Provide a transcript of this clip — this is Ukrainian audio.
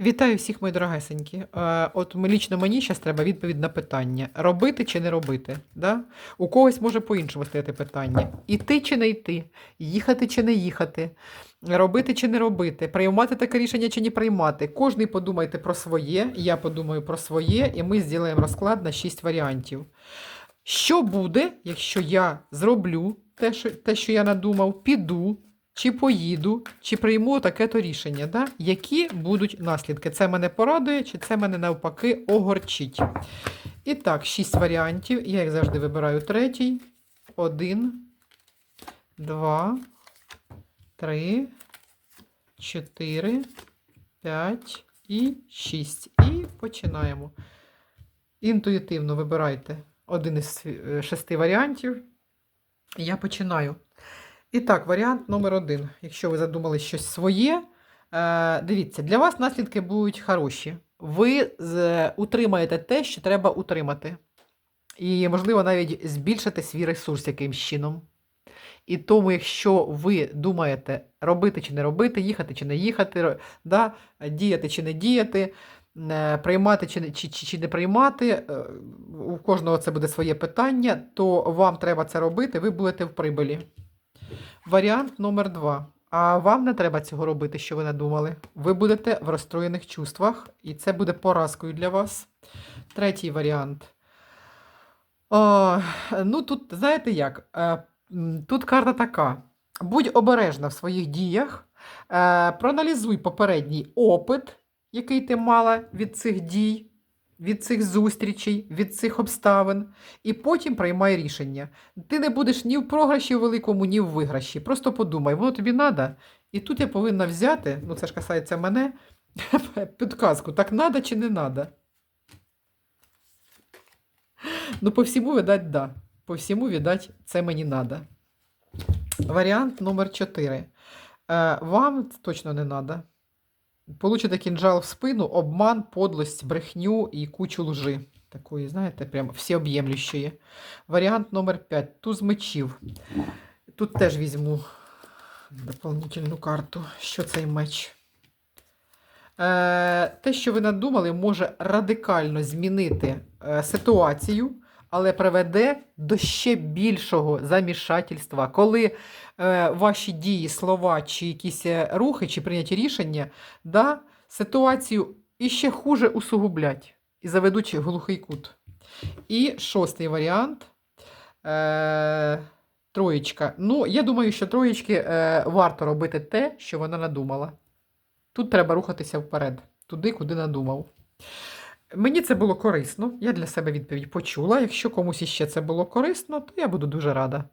Вітаю всіх, мої дорогесенькі. Е, От лічно мені зараз треба відповідь на питання: робити чи не робити. Да? У когось може по-іншому стояти питання: іти чи не йти, їхати чи не їхати, робити чи не робити, приймати таке рішення чи не приймати. Кожний подумайте про своє, я подумаю про своє, і ми зробимо розклад на 6 варіантів. Що буде, якщо я зроблю те, що, те, що я надумав, піду, чи поїду, чи прийму таке-то рішення, да? які будуть наслідки? Це мене порадує, чи це мене навпаки огорчить? І так, шість варіантів. Я, як завжди, вибираю третій. Один, два, три, чотири, п'ять і шість. І починаємо. Інтуїтивно вибирайте один із е, шести варіантів. Я починаю. І так, варіант номер один. Якщо ви задумали щось своє, е, дивіться, для вас наслідки будуть хороші. Ви утримаєте те, що треба утримати. І, можливо, навіть збільшити свій ресурс якимсь чином. І тому, якщо ви думаєте, робити чи не робити, їхати чи не їхати, да, діяти чи не діяти, е, приймати чи чи, чи, чи не приймати, е, у кожного це буде своє питання, то вам треба це робити, ви будете в прибилі. Варіант номер два. А вам не треба цього робити, що ви надумали. Ви будете в розстроєних чувствах, і це буде поразкою для вас. Третій варіант. О, ну, тут, знаєте як? Е, Тут карта така. Будь обережна в своїх діях, е, проаналізуй попередній опит, який ти мала від цих дій, від цих зустрічей, від цих обставин, і потім приймай рішення. Ти не будеш ні в програші великому, ні в виграші. Просто подумай, воно тобі треба. І тут я повинна взяти, ну це ж касається мене, підказку, так надо чи не надо. Ну, по всьому, видать, да. По всьому, видать, це мені надо. Варіант номер 4. Е, вам точно не надо. Получите кінжал в спину, обман, подлость, брехню і кучу лжи. Такої, знаєте, прям всеоб'ємлющої. Варіант номер 5. Туз мечів. Тут теж візьму дополнительну карту. Що цей меч? Е, те, що ви надумали, може радикально змінити е, ситуацію, але приведе до ще більшого замішательства, коли е, ваші дії, слова чи якісь е, рухи, чи прийняті рішення да, ситуацію іще хуже усугублять і заведуть глухий кут. І шостий варіант. Е, троєчка. Ну, я думаю, що троєчки е, варто робити те, що вона надумала. Тут треба рухатися вперед, туди, куди надумав. Мені це було корисно, я для себе відповідь почула. Якщо комусь іще це було корисно, то я буду дуже рада.